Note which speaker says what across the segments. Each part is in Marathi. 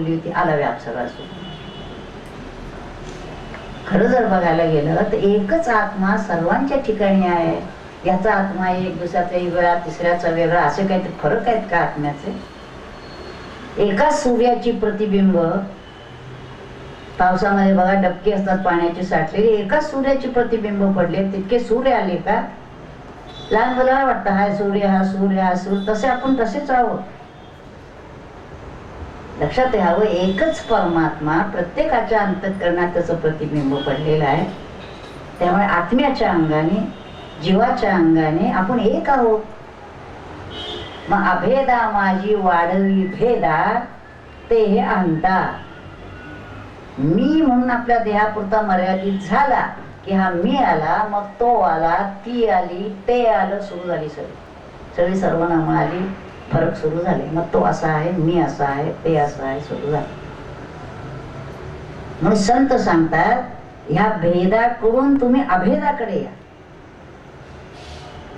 Speaker 1: बोलली होती आला व्याप खरं जर बघायला गेलं तर एकच आत्मा सर्वांच्या ठिकाणी आहे. याचा आत्मा एक दुसऱ्याचा वेगळा तिसऱ्याचा वेगळा असे काही फरक आहेत का आत्म्याचे? एका सूर्याची प्रतिबिंब पावसामध्ये बघा डबके असतात पाण्याची साठलेली एकाच सूर्याची प्रतिबिंब पडले तितके सूर्य आले का? लहान मुलाला वाटतं हा सूर्य हा सूर्य हा सूर्य. तसे आपण तसेच आहोत लक्षात यावं एकच परमात्मा प्रत्येकाच्या अंतःकरणात त्याचं प्रतिबिंब पडलेलं आहे. त्यामुळे आत्म्याच्या अंगाने जीवाच्या अंगाने आपण एक आहोत. मग अभेदा माझी वाढवी भेदा ते हे आणता मी म्हणून आपल्या देहापुरता मर्यादित झाला की हा मी आला मग तो आला ती आली ते आलं सुरू झाली सगळी. सगळी सर्वनामं आली. फरक सुरू झाले. मग तो असा आहे मी असा आहे ते असं आहे सुरू झालं. म्हणून संत सांगतात ह्या भेदाकडून तुम्ही अभेदाकडे या.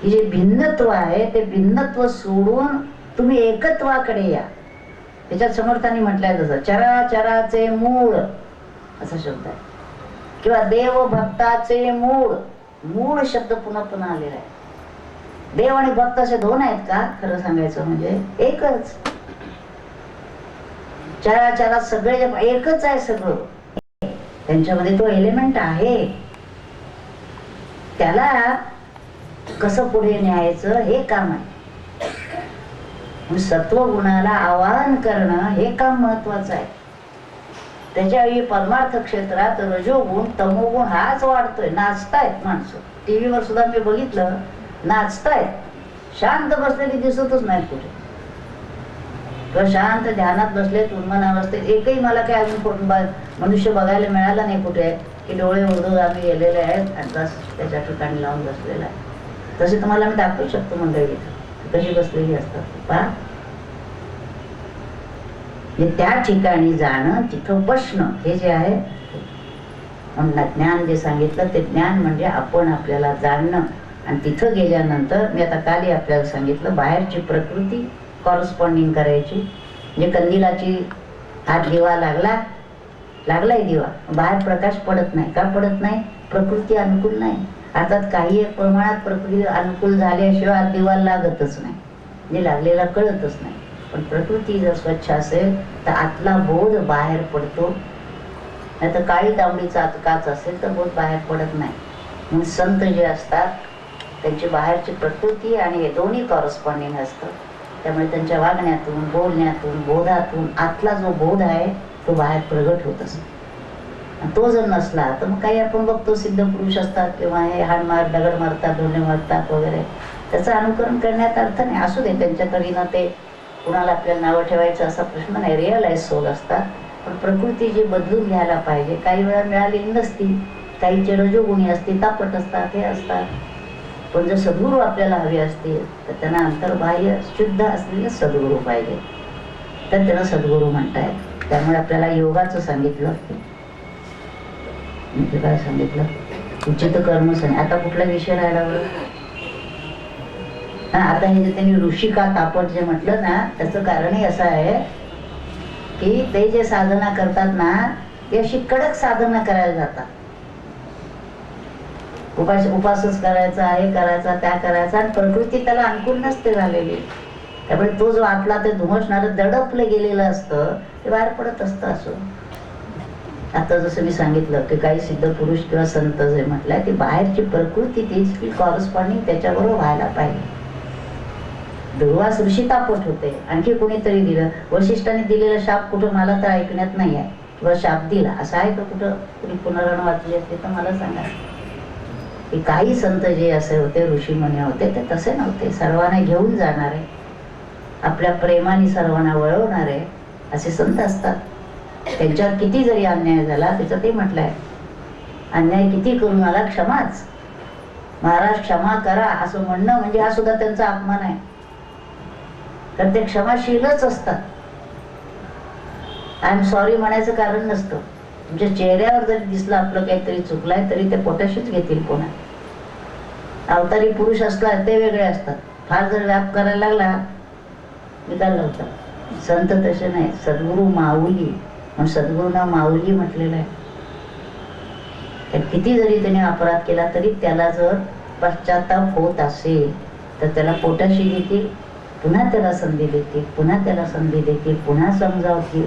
Speaker 1: हे जे भिन्नत्व आहे ते भिन्नत्व सोडून तुम्ही एकत्वाकडे या. त्याच्यात समर्थांनी म्हटलंय तसं चराचराचे मूळ असा शब्द आहे. किंवा देव भक्ताचे मूळ मूळ शब्द पुन्हा पुन्हा आलेला आहे. देव आणि भक्त असे दोन आहेत का? खरं सांगायचं म्हणजे एकच. चराचरात सगळे एकच आहे सगळं. त्यांच्यामध्ये तो एलिमेंट आहे. त्याला कसं पुढे न्यायचं हे काम आहे. सत्वगुणाला आवाहन करणं हे काम महत्वाचं आहे. त्याच्यावेळी परमार्थ क्षेत्रात रजोगुण तमोगुण हाच वाढतोय. नाचतायत माणसं. टीव्हीवर सुद्धा मी बघितलं. नाचताय शांत बसलेली दिसतच नाही कुठे. किंवा शांत ध्यानात बसले उन्मन अवस्थेत. एकही मला काय अजून कोण मनुष्य बघायला मिळाला नाही कुठे की डोळे उघडून आम्ही गेलेले आहेत आणि त्याच्या ठिकाणी लावून बसलेला आहे. तसे तुम्हाला मी दाखवू शकतो मंडळी कशी बसलेली असतात. पहा. म्हणजे त्या ठिकाणी जाणं तिथं बसणं हे जे आहे म्हणून ज्ञान जे सांगितलं ते ज्ञान म्हणजे आपण आपल्याला जाणणं. आणि तिथं गेल्यानंतर मी आता कालही आपल्याला सांगितलं बाहेरची प्रकृती कॉरस्पॉन्डिंग करायची. म्हणजे कंदिलाची हात दिवा लागला लागलाय दिवा. बाहेर प्रकाश पडत नाही. का पडत नाही? प्रकृती अनुकूल नाही. अर्थात काही एक प्रमाणात प्रकृती अनुकूल झाल्याशिवाय हात दिवा लागतच नाही. म्हणजे लागलेला कळतच नाही. पण प्रकृती जर स्वच्छ असेल तर आतला बोध बाहेर पडतो. नाही तर काळी तांबडीचा आत काच असेल तर बोध बाहेर पडत नाही. म्हणून संत जे असतात त्यांची बाहेरची प्रकृती आणि हे दोन्ही कॉरस्पॉन्डिंग असतं. त्यामुळे त्यांच्या वागण्यातून बोलण्यातून बोधातून आतला जो बोध आहे तो बाहेर प्रगट होत असतो. आणि तो जर नसला तर मग काही आपण बघतो सिद्ध पुरुष असतात किंवा हे हाड मार दगड मारतात धोने मारतात वगैरे. त्याचं अनुकरण करण्यात अर्थ नाही. असू दे त्यांच्याकडीनं ते कुणाला आपल्याला नावं ठेवायचं असा प्रश्न नाही. रिअलाइज सोल असतात. पण प्रकृती जी बदलून घ्यायला पाहिजे काही वेळा मिळालेली नसती काहीचे रजोगुणी असते तापट असतात हे असतात. पण जर सद्गुरू आपल्याला हवे असतील तर त्यांना अंतर्बाह्य शुद्ध असलेले सद्गुरू पाहिजे. तर त्यांना सद्गुरू म्हणतायत. त्यामुळे आपल्याला योगाचं सांगितलं. मी काय सांगितलं? उचित कर्म सांग आता कुठला विषय राहिला बरं? आता हे जे त्यांनी ऋषिका तापट जे म्हटलं ना त्याचं कारणही असं आहे की ते जे साधना करतात ना ते अशी कडक साधना करायला जातात. उपास उपासच करायचा हे करायचा त्या करायचा आणि प्रकृती त्याला अनुकूल नसते झालेली. त्यामुळे तो जो आतला ते धुमसणार दडपलं गेलेलं असतं ते बाहेर पडत असतं असं. आता जसं मी सांगितलं की काही सिद्ध पुरुष किंवा संत जे म्हटलंय ती बाहेरची प्रकृती तिची कॉरस्पॉन्डिंग त्याच्याबरोबर व्हायला पाहिजे. दुर्वास ऋषी तापट होते. आणखी कोणीतरी दिलं. वशिष्ठाने दिलेला शाप कुठं मला तर ऐकण्यात नाही आहे. किंवा शाप दिला. असं आहे का कुठं? कुणी पुनरण वाचली असते तर मला सांगा. की काही संत जे असे होते ऋषी मुनी होते ते तसे नव्हते. सर्वांना घेऊन जाणारे. आपल्या प्रेमाने सर्वांना वळवणारे असे संत असतात. त्यांच्यावर किती जरी अन्याय झाला त्याचं ते म्हटलंय. अन्याय किती करून मला क्षमाच. महाराज क्षमा करा. असं म्हणणं म्हणजे हा सुद्धा त्यांचा अपमान आहे. तर ते क्षमाशीलच असतात. आय एम सॉरी म्हणायचं कारण नसतं. तुमच्या चेहऱ्यावर जरी दिसलं आपलं काहीतरी चुकलंय तरी ते पोटाशीच घेतील पुन्हा. अवतारी पुरुष असला ते वेगळे असतात. फार जर व्याप करायला लागला विकार लावतात संत तसे नाही. सद्गुरू माऊली. म्हणून सद्गुरूंना माऊली म्हटलेलं आहे. तर किती जरी त्याने अपराध केला तरी त्याला जर पश्चाताप होत असेल तर त्याला पोटाशी देतील पुन्हा त्याला संधी देतील पुन्हा त्याला संधी देतील पुन्हा समजावतील.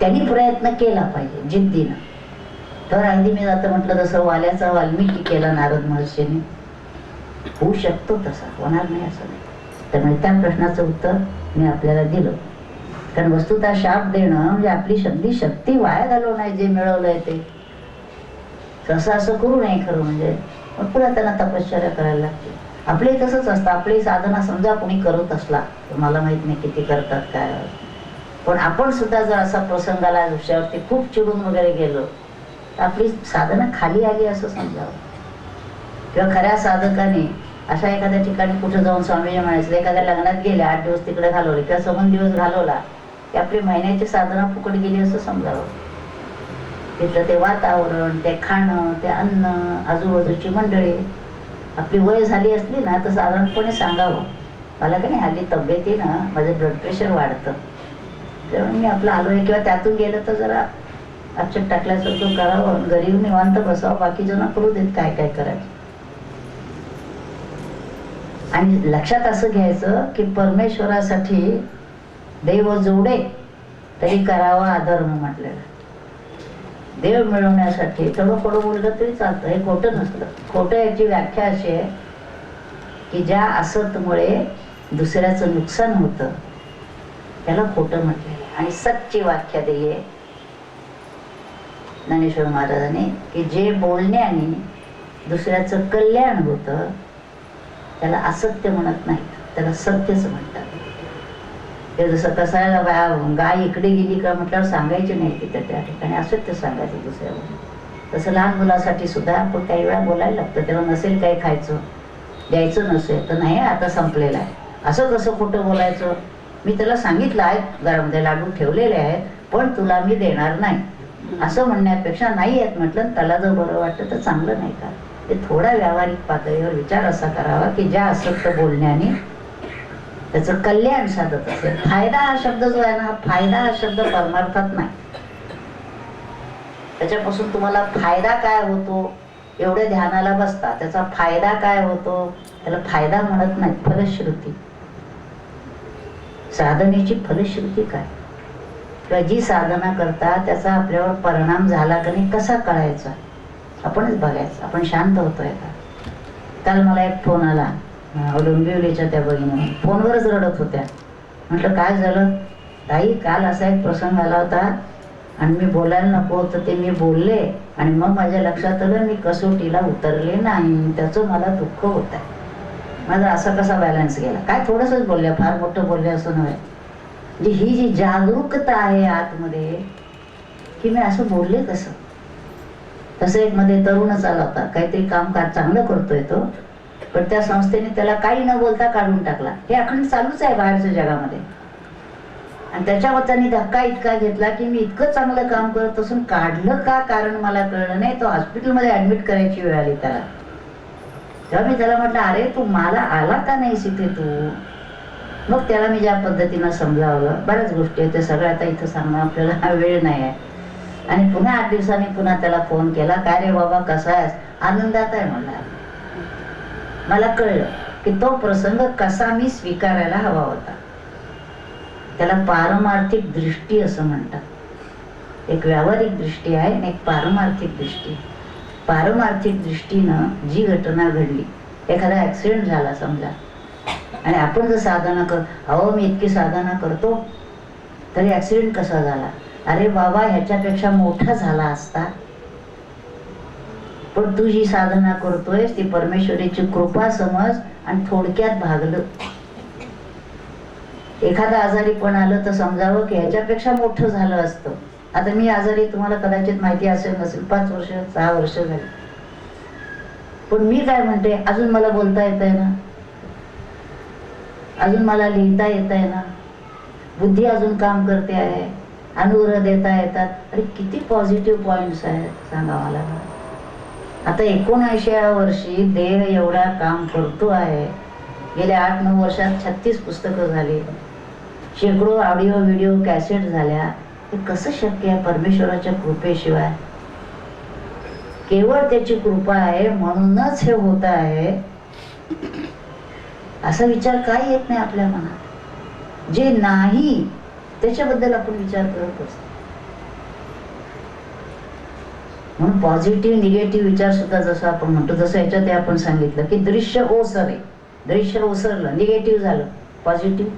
Speaker 1: त्यांनी प्रयत्न केला पाहिजे जिद्दीनं. तर अगदी मी आता म्हटलं तसं वाल्याचा वाल्मिकी केला नारद महर्षीने. होऊ शकतो तसा होणार नाही असं नाही. त्यामुळे त्या प्रश्नाचं उत्तर मी आपल्याला दिलं. कारण वस्तुता शाप देणं म्हणजे आपली शब्दी शक्ती वाया घालवणं आहे जे मिळवलंय ते. तसं असं करू नये खरं म्हणजे. मग पुन्हा त्यांना तपश्चर्या करायला लागते. आपले तसंच असतं आपली साधना समजा कोणी करत असला तर मला माहीत नाही किती करतात काय. पण आपण सुद्धा जर असा प्रसंगाला विषयावरती खूप चिडून वगैरे गेलो तर आपली साधना खाली आली असं समजावं. किंवा खऱ्या साधकाने अशा एखाद्या ठिकाणी कुठं जाऊन स्वामीजी म्हणायचं एखाद्या लग्नात गेले आठ दिवस तिकडे घालवले किंवा सवन दिवस घालवला की आपली महिन्याची साधना फुकट गेली असं समजावं. तिथलं ते वातावरण ते खाणं ते अन्न आजूबाजूची मंडळी आपली वय झाली असली ना तर साधारणपणे सांगावं. मला का नाही हल्ली तब्येतीनं माझं ब्लड प्रेशर वाढतं. त्यामुळे मी आपलं आलो आहे किंवा त्यातून गेलं तर जरा अक्षर टाकल्यासारखं करावं घरी निवांत बसावं बाकी जण करू देत काय काय करायचं? आणि लक्षात असं घ्यायचं की परमेश्वरासाठी देव जोडे तरी करावा अधर्म म्हटलेला. देव मिळवण्यासाठी थोडं थोडं बोललं तरी चालतं हे खोटं नसलं खोटं याची व्याख्या अशी आहे की ज्या असतमुळे दुसऱ्याचं नुकसान होतं त्याला खोटं म्हटलेलं आहे. आणि सच्ची व्याख्या दिली आहे ज्ञानेश्वर महाराजांनी की जे बोलण्याने दुसऱ्याचं कल्याण होतं त्याला असत्य म्हणत नाहीत. त्याला सत्यच म्हणतात. ते जसं कसायला बा- गाय इकडे गेली का म्हटल्यावर सांगायची नाही तिथं त्या ठिकाणी असत्य सांगायचं दुसऱ्यावर तसं लहान मुलासाठी सुद्धा आपण काही वेळा बोलायला लागतं. तेव्हा नसेल काही खायचं द्यायचं नसेल तर नाही आता संपलेलं आहे. असं कसं खोटं बोलायचं? मी त्याला सांगितलं आहे घरामध्ये लाडू ठेवलेले आहेत पण तुला मी देणार नाही. असं म्हणण्यापेक्षा नाही आहेत म्हटलं त्याला जर बरं वाटतं तर चांगलं नाही का? ते थोडा व्यावहारिक पातळीवर विचार असा करावा की ज्या असत बोलण्याने त्याचं कल्याण साधत असेल. फायदा हा शब्द जो आहे ना हा फायदा हा शब्द परमार्थात नाही. त्याच्यापासून तुम्हाला फायदा काय होतो? एवढे ध्यानाला बसता त्याचा फायदा काय होतो? त्याला फायदा म्हणत नाही फलश्रुती. साधनेची फलश्रुती काय? किंवा जी साधना करता त्याचा आपल्यावर परिणाम झाला का नाही कसा कळायचा? आपणच बघायचं. आपण शांत होतोय का? काल मला एक फोन आला डोंबिवलीच्या त्या बहिणी फोनवरच रडत होत्या. म्हटलं काय झालं? ताई काल असा एक प्रसंग आला होता आणि मी बोलायला नको होतं ते मी बोलले आणि मग माझ्या लक्षात आलं मी कसोटीला उतरले नाही. त्याचं मला दुःख होत आहे माझा असा कसा बॅलन्स गेला? काय थोडंसंच बोलल्या फार मोठं बोलले असं नव्हे. म्हणजे ही जी जागरूकता आहे आतमध्ये की मी असं बोलले कसं? तसं एक मध्ये तरुणच आला होता. काहीतरी काम का चांगलं करतोय तो पण त्या संस्थेने त्याला काही न बोलता काढून टाकला. हे अखंड चालूच आहे बाहेरच्या जगामध्ये. आणि त्याच्यावर त्यांनी धक्का इतका घेतला की मी इतकं चांगलं काम करत असून काढलं का कारण मला कळलं नाही. तो हॉस्पिटलमध्ये ऍडमिट करायची वेळ आली त्याला. तेव्हा मी त्याला म्हटलं अरे तू मला आला का नाही इथे तू? मग त्याला मी ज्या पद्धतीनं समजावलं बऱ्याच गोष्टी आहेत त्या सगळ्या आता इथं सांगणं आपल्याला वेळ नाही आहे आणि पुन्हा आठ दिवसांनी पुन्हा त्याला फोन केला काय रे बाबा कसा आहेस? आनंदात आहे म्हणला मला कळलं की तो प्रसंग कसा मी स्वीकारायला हवा होता. त्याला पारमार्थिक दृष्टी असं म्हणतात. एक व्यावहारिक दृष्टी आहे आणि एक पारमार्थिक दृष्टी. पारमार्थिक दृष्टीनं जी घटना घडली एखादा ॲक्सिडेंट झाला समजा आणि आपण जर साधना कर अहो मी इतकी साधना करतो तरी ऍक्सिडेंट कसा झाला? अरे बाबा ह्याच्यापेक्षा मोठा झाला असता. पण तू जी साधना करतोय ती परमेश्वरीची कृपा समज आणि थोडक्यात भागलं. एखादं आजारी पण आलं तर समजावं की ह्याच्यापेक्षा मोठं झालं असतं. आता मी आजारी तुम्हाला कदाचित माहिती असेल नसेल पाच वर्ष सहा वर्ष झाली. पण मी काय म्हणते अजून मला बोलता येत आहे ना? अजून मला लिहिता येत आहे ना. बुद्धी अजून काम करते आहे. अनुग्रह देता येतात. अरे किती पॉझिटिव्ह पॉईंट्स आहेत सांगा मला आता एकोणऐंशी वर्षी देह एवढा काम करतो आहे. गेल्या आठ नऊ वर्षात छत्तीस पुस्तकं झाली. शेकडो ऑडिओ व्हिडिओ कॅसेट झाल्या. हे कसं शक्य आहे परमेश्वराच्या कृपेशिवाय? केवळ त्याची कृपा आहे म्हणूनच हे होत आहे. असा विचार काय येत नाही आपल्या मनात. जे नाही त्याच्याबद्दल आपण विचार करत असतो. म्हणून पॉझिटिव्ह निगेटिव्ह विचार सुद्धा जसं आपण म्हणतो जसं याच्यात आपण सांगितलं की दृश्य ओसरे दृश्य ओसरलं निगेटिव्ह झालं पॉझिटिव्ह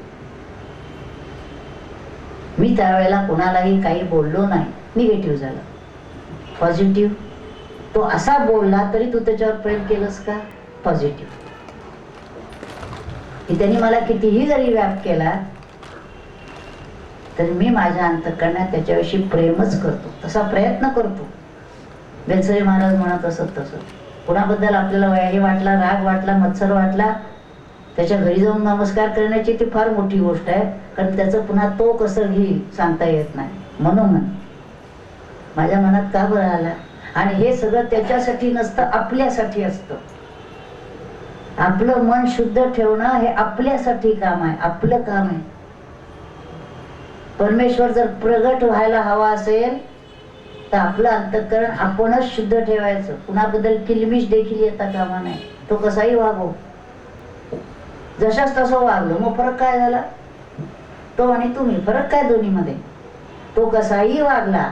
Speaker 1: मी त्यावेळेला कोणालाही काही बोललो नाही निगेटिव्ह झालं. पॉझिटिव्ह तो असा बोलला तरी तू त्याच्यावर प्रेम केलंस का? पॉझिटिव्ह की त्यांनी मला कितीही जरी व्याप केला तरी मी माझ्या अंतकरणात त्याच्याविषयी प्रेमच करतो. तसा प्रयत्न करतो. बेलसरे महाराज म्हणत असत तसं. कुणाबद्दल आपल्याला वयाही वाटला राग वाटला मत्सर वाटला त्याच्या घरी जाऊन नमस्कार करण्याची ती फार मोठी गोष्ट आहे. कारण त्याचं पुन्हा तो कसं घेईल सांगता येत नाही. म्हणून माझ्या मनात का बरं आला? आणि हे सगळं त्याच्यासाठी नसतं आपल्यासाठी असतं. आपलं मन शुद्ध ठेवणं हे आपल्यासाठी काम आहे आपलं काम आहे. परमेश्वर जर प्रगट व्हायला हवा असेल तर आपलं अंतकरण आपणच शुद्ध ठेवायचं. कुणाबद्दल किलमिश देखील येता कामा नाही तो कसाही वागो. जशाच तसं वागलो मग फरक काय झाला? तो आणि तुम्ही फरक काय दोन्हीमध्ये? तो कसाही वागला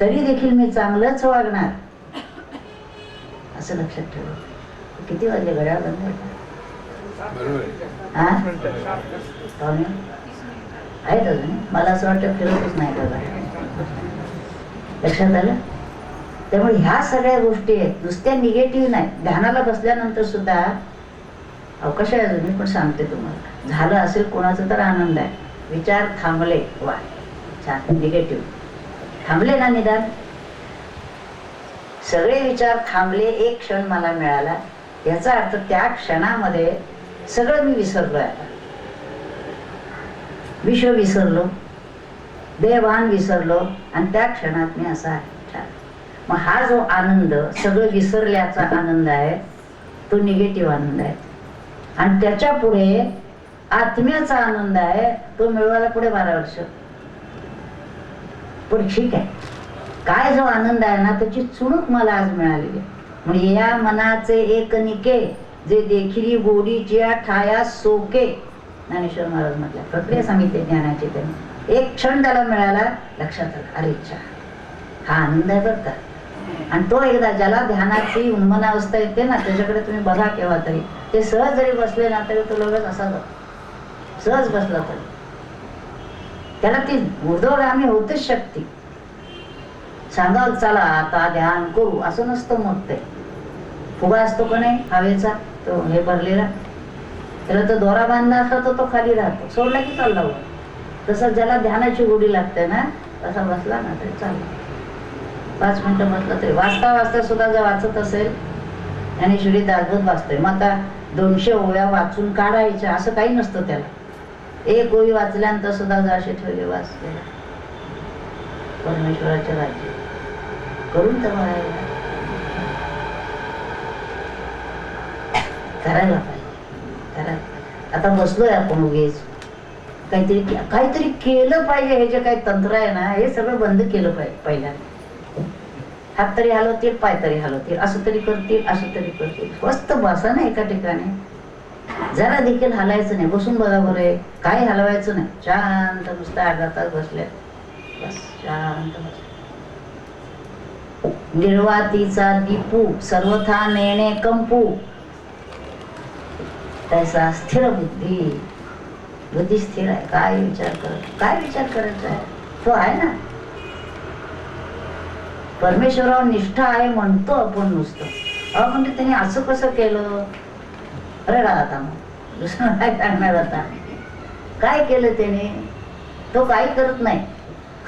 Speaker 1: तरी देखील मी चांगलंच वागणार. असं लक्षात ठेवा. किती वाजले? घड्याळ बंद. हा? पाहुणे आहेत अजून? मला असं वाटतं फिरतच नाही दादा लक्षात आलं? त्यामुळे ह्या सगळ्या गोष्टी आहेत. नुसत्या निगेटिव्ह नाही. ध्यानाला बसल्यानंतर सुद्धा अवकाश आहे अजून मी पण सांगते तुम्हाला. झालं असेल कोणाचं तर आनंद आहे. विचार थांबले. वा. छान. निगेटिव्ह थांबले ना निदान? सगळे विचार थांबले. एक क्षण मला मिळाला. याचा अर्थ त्या क्षणामध्ये सगळं मी विसरलो आता. विश्व विसरलो देवान विसरलो आणि त्या क्षणात मी असा आहे. छान. मग हा जो आनंद सगळं विसरल्याचा आनंद आहे तो निगेटिव्ह आनंद आहे. आणि त्याच्या पुढे आत्म्याचा आनंद आहे तो मिळवायला पुढे बारा वर्ष. पण ठीक आहे. काय जो आनंद आहे ना त्याची चुणूक मला आज मिळालेली आहे. म्हणजे या मनाचे एक निके जे देखील गोडीच्या ठाया सोके ज्ञानेश्वर महाराज म्हटल्या प्रक्रिया सांगितली ज्ञानाची त्यांनी. एक क्षण त्याला मिळाला लक्षात आलं. अरे इच्छा हा आनंद आहे बरं का. आणि तो एकदा ज्याला ध्यानाची उन्मनावस्था येते ना त्याच्याकडे तुम्ही बघा केव्हा तरी. ते सहज जरी बसले ना तरी तो लगेच असा जातो. सहज बसला तरी. त्याला ती ऊर्ध्वगामी होतेच शक्ती. सांगाल चला आता ध्यान करू असं नसतं मग ते फुगा असतो का नाही? हवेचा तो हे भरलेला. त्याला तो दोरा बांधला असला तर तो खाली राहतो. सोडला की चालला वर तसं ज्याला ध्यानाची गोडी लागते ना तसा बसला ना तरी चालला. पाच मिनटं म्हटलं तरी. वाचता वाचता सुद्धा जर वाचत असेल आणि शिडी दाजत वाचतोय. मग आता दोनशे ओव्या वाचून काढायच्या असं काही नसतं त्याला. एक ओळी वाचल्यानंतर सुद्धा जराशे ठेवले वाचलेला. परमेश्वराच्या राज्य करून तर बघायला करायला पाहिजे. करायला आता बसलोय आपण उगेच. काहीतरी काहीतरी केलं पाहिजे हे जे काही तंत्र आहे ना हे सगळं बंद केलं पाहिजे पहिल्यांदा. हात तरी हलवतील पाय तरी हलवतील असं तरी करतील असं तरी करतील. स्वस्त बसा ना एका ठिकाणी. जरा देखील हलायचं नाही. बसून बघा बरं आहे काही हलवायचं नाही. शांत नुसतं अर्धा तास बसल्या. बस शांत बस. निर्वातीचा दीपू सर्वथा नेणे कंपू. त्याचा स्थिर बुद्धी बुद्धी स्थिर आहे काय विचार कर काय विचार करायचा आहे? तो आहे ना. परमेश्वरावर निष्ठा आहे म्हणतो आपण नुसतं. अहो म्हणजे त्यांनी असं कसं केलं? रडा आता मग दुसरं काय करणार आता? काय केलं त्याने? तो काही करत नाही.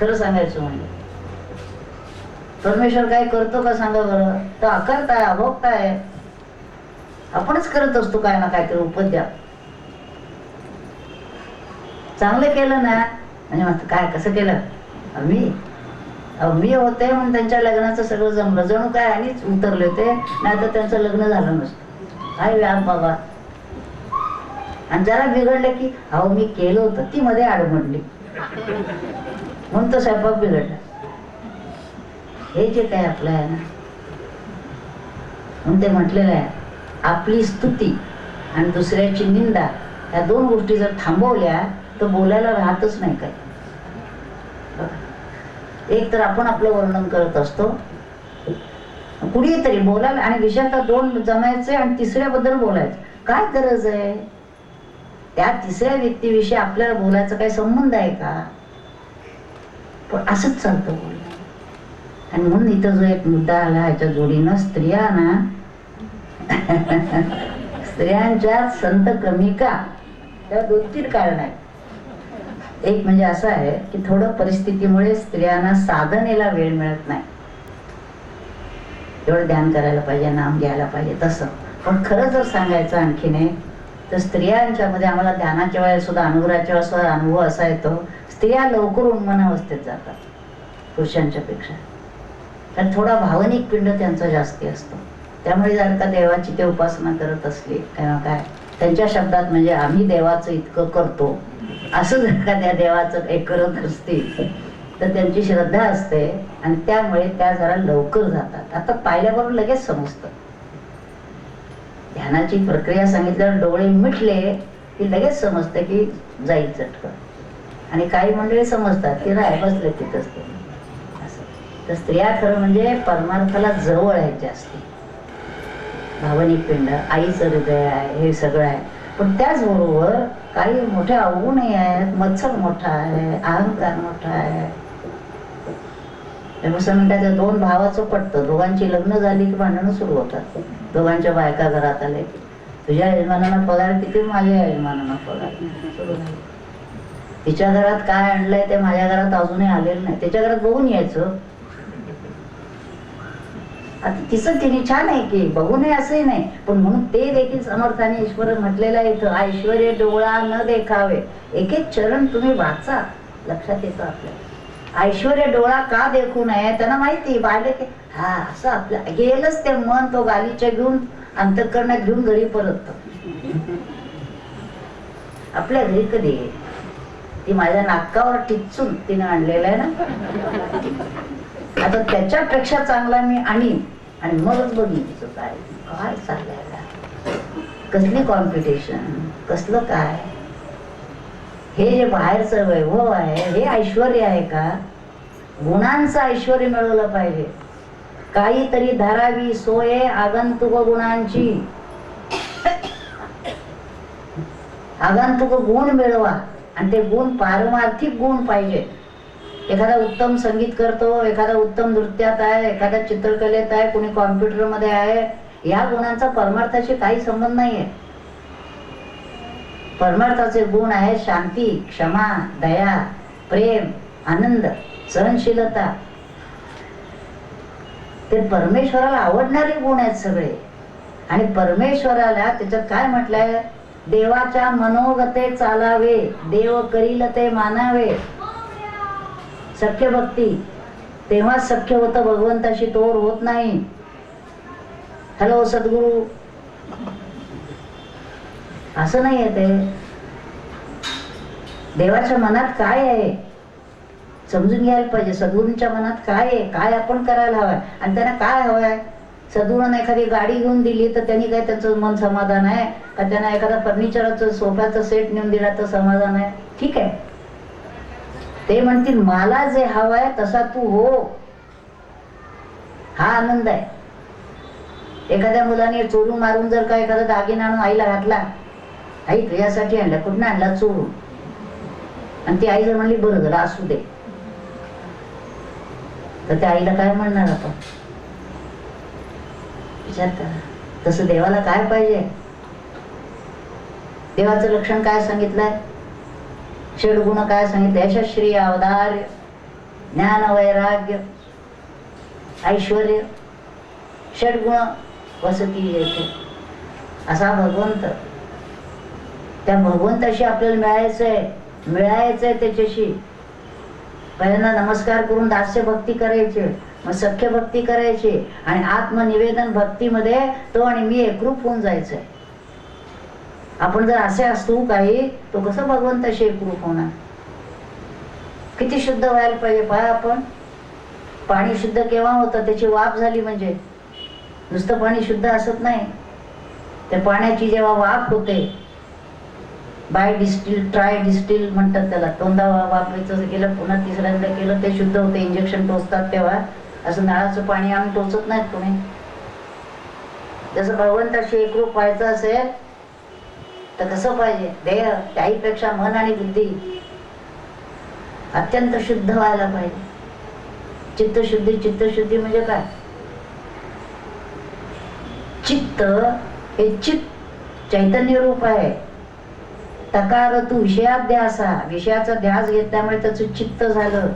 Speaker 1: खरं सांगायचं म्हणजे. परमेश्वर काय करतो का सांगा बरं? तो आकारताय अभोगताय. आपणच करत असतो काय ना काहीतरी उपद्या. चांगलं केलं ना म्हणजे म्हणतो काय कसं केलं? मी अहो, मी होते म्हणून त्यांच्या लग्नाचं सगळं जमलं. जणू काय आणिच उतरले होते नाहीतर त्यांचं लग्न झालं नसतं. काय व्याप बाबा. आणि जरा बिघडलं की अहो मी केलं होतं ती मध्ये आडमडली. म्हणून तो स्वयंपाक बिघडला. हे जे काय आपलं आहे ना म्हणून ते म्हटलेलं आहे. आपली स्तुती आणि दुसऱ्याची निंदा या दोन गोष्टी जर थांबवल्या तर बोलायला राहतच नाही काही. एक तर आपण आपलं वर्णन करत असतो. कुणी तरी बोलायला आणि विषयात दोन जमायचे आणि तिसऱ्याबद्दल बोलायचं. काय गरज आहे? त्या तिसऱ्या व्यक्तीविषयी आपल्याला बोलायचा काही संबंध आहे का? पण असंच चालतं बोलणं. आणि म्हणून इथं जो एक मुद्दा आला ह्याच्या जोडीनं स्त्रिया ना स्त्रियांच्या संत कमी का? त्या दोन तीन कारण आहेत. एक म्हणजे असं आहे की थोडं परिस्थितीमुळे स्त्रियांना साधनेला वेळ मिळत नाही. एवढं ध्यान करायला पाहिजे नाम घ्यायला पाहिजे तसं. पण खरं जर सांगायचं आणखीन एक तर स्त्रियांच्या मध्ये आम्हाला ध्यानाच्या वेळेस सुद्धा अनुग्रहाच्या वेळेस अनुभव असा येतो स्त्रिया लवकर उन्मन अवस्थेत जातात पुरुषांच्या पेक्षा. कारण थोडा भावनिक पिंड त्यांचा जास्ती असतो. त्यामुळे जर का देवाची ते उपासना करत असली काय? त्यांच्या शब्दात म्हणजे आम्ही देवाचं इतकं करतो. असं जर का त्या देवाचं काही करत असतील तर त्यांची श्रद्धा असते आणि त्यामुळे त्या जरा लवकर जातात. आता पाहिल्याबरोबर लगेच समजतं. ध्यानाची प्रक्रिया सांगितल्यावर डोळे मिटले की लगेच समजतं की जाईल चटकन. आणि काही मंडळी समजतात की राय बसले तिथंच ते. असं. तर स्त्रिया खरं म्हणजे परमार्थाला जवळ आहेत जास्ती. भावनिक पिंड आईचं हृदय आहे हे सगळं आहे. पण त्याचबरोबर काही मोठ्या अवगुणही आहेत मत्सर मोठा आहे अहंकार मोठा आहे. म्हणतात त्या दोन भावाचं पटतं. दोघांची लग्न झाली की भांडणं सुरू होतात. दोघांच्या बायका घरात आले की. तुझ्या यजमानांना पगार किती? माझ्या यजमानांना पगार. तिच्या घरात काय आणलंय ते माझ्या घरात अजूनही आलेलं नाही. त्याच्या घरात बघून यायचं. तिचं तिने छान आहे की बघू नये असंही नाही. पण म्हणून ते देखील समर्थाने ईश्वर म्हटलेलं आहे इथं ऐश्वर्य डोळा न देखावे. एक एक चरण तुम्ही वाचा लक्षात येतं आपल्या ऐश्वर्य डोळा का देखू नये त्यांना माहिती बाहेर की हा असं आपल्या गेलंच ते मन तो गालीच्या घेऊन अंतकरणात घेऊन घरी परत आपल्या घरी कधी? ती माझ्या नाकावर टिचून तिने आणलेलं आहे ना? आता त्याच्यापेक्षा चांगला मी आणीन आणि मगच बघितलं तिचं काय काय चाललंय कसली कॉम्पिटिशन कसलं काय? हे जे बाहेरचं वैभव आहे हे ऐश्वर आहे का? गुणांचं ऐश्वर मिळवलं पाहिजे. काहीतरी धारावी सोय आगंतुक गुणांची. आगंतुक गुण मिळवा. आणि ते गुण पारमार्थिक गुण पाहिजे. एखादा उत्तम संगीत करतो एखादा उत्तम नृत्यात आहे एखादा चित्रकलेत आहे कोणी कॉम्प्युटरमध्ये आहे या गुणांचा परमार्थाशी काही संबंध नाहीये. परमार्थाचे गुण आहे शांती क्षमा दया प्रेम आनंद सहनशीलता. ते परमेश्वराला आवडणारे गुण आहेत सगळे. आणि परमेश्वराला त्याच्यात काय म्हटलंय? देवाच्या मनोगते चालावे देव करील ते मानावे. सख्य भक्ती. तेव्हा सख्य होतं भगवंताशी तोर होत नाही. हॅलो सद्गुरू. असं नाही आहे ते. देवाच्या मनात काय आहे? समजून घ्यायला पाहिजे. सद्गुरूंच्या मनात काय आहे? काय आपण करायला हवंय? आणि त्यांना काय हवंय? सद्गुरूनं एखादी गाडी घेऊन दिली तर त्यांनी काय त्याचं मन समाधान आहे? का त्यांना एखादा फर्निचरचं सोफ्याचं सेट नेऊन दिला तर समाधान आहे? ठीक आहे. ते म्हणतील मला जे हवंय तसा तू हो. हा आनंद आहे. एखाद्या मुलाने चोरून मारून जर का एखादा दागिना आणून आईला घातला आई तुझ्यासाठी आणला. कुठं आणला? चोरून. आणि ती आई जर म्हणली बरं झालं असू दे. तर त्या आईला काय म्हणणार आपण? विचार करा. तसं देवाला काय पाहिजे? देवाचं लक्षण काय सांगितलंय? षडगुण काय सांगितलं? यशश्री अवधार्य ज्ञान वैराग्य ऐश्वर षडगुण वसती येते. असा भगवंत त्या भगवंताशी आपल्याला मिळायचंय मिळायचंय त्याच्याशी. पहिल्यांदा नमस्कार करून दास्य भक्ती करायची मग सख्य भक्ती करायची आणि आत्मनिवेदन भक्तीमध्ये तो आणि मी एकरूप होऊन जायचंय. आपण जर असे असतो काही तो कसं भगवंताशी एकरूप होणार किती शुद्ध व्हायला पाहिजे पहा आपण. पाणी शुद्ध केव्हा होतं? त्याची वाफ झाली म्हणजे. नुसतं पाणी शुद्ध असत नाही. त्या पाण्याची जेव्हा वाफ होते बाय डिस्टिल ट्राय डिस्टिल म्हणतात त्याला. तोंडा वा- वाफायचं केलं पुन्हा तिसऱ्यांदा केलं ते शुद्ध होते. इंजेक्शन टोचतात तेव्हा. असं नळाचं पाणी आम्ही टोचत नाहीत कोणी. जसं भगवंताशी एकरूप व्हायचं असेल तर कसं पाहिजे. देह त्याहीपेक्षा मन आणि बुद्धी अत्यंत शुद्ध व्हायला पाहिजे. चित्तशुद्धी चित्तशुद्धी म्हणजे काय? चित्त हे चित्त चैतन्य रूप आहे. तकार तू विषयात द्यासा विषयाचा ध्यास घेतल्यामुळे त्याचं चित्त झालं.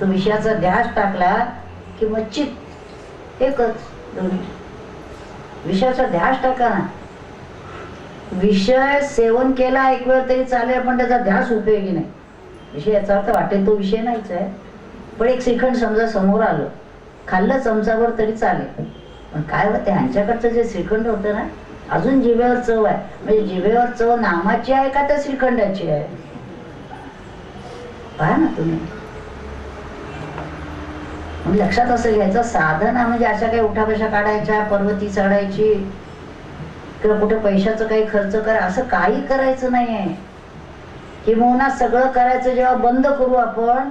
Speaker 1: तो विषयाचा ध्यास टाकला की मग चित्त एकच दोन्ही. विषयाचा ध्यास टाका ना. विषय सेवन केला एक वेळ तरी चालेल पण त्याचा ध्यास उपयोगी नाही. विषय याचा अर्थ वाटेल तो विषय नाहीच आहे. पण एक श्रीखंड समजा समोर आलं खाल्लं चमचावर तरी चालेल. पण काय होतं ह्यांच्याकडचं जे श्रीखंड होतं ना अजून जिभेवर चव आहे. म्हणजे जिभेवर चव नामाची आहे का त्या श्रीखंडाची आहे? पहा ना तुम्ही. लक्षात असं याचं साधन म्हणजे अशा काही उठाबशा काढायच्या पर्वती चढायची किंवा कुठे पैशाचं काही खर्च करा असं काही करायचं नाहीये. किंवा सगळं करायचं जेव्हा बंद करू आपण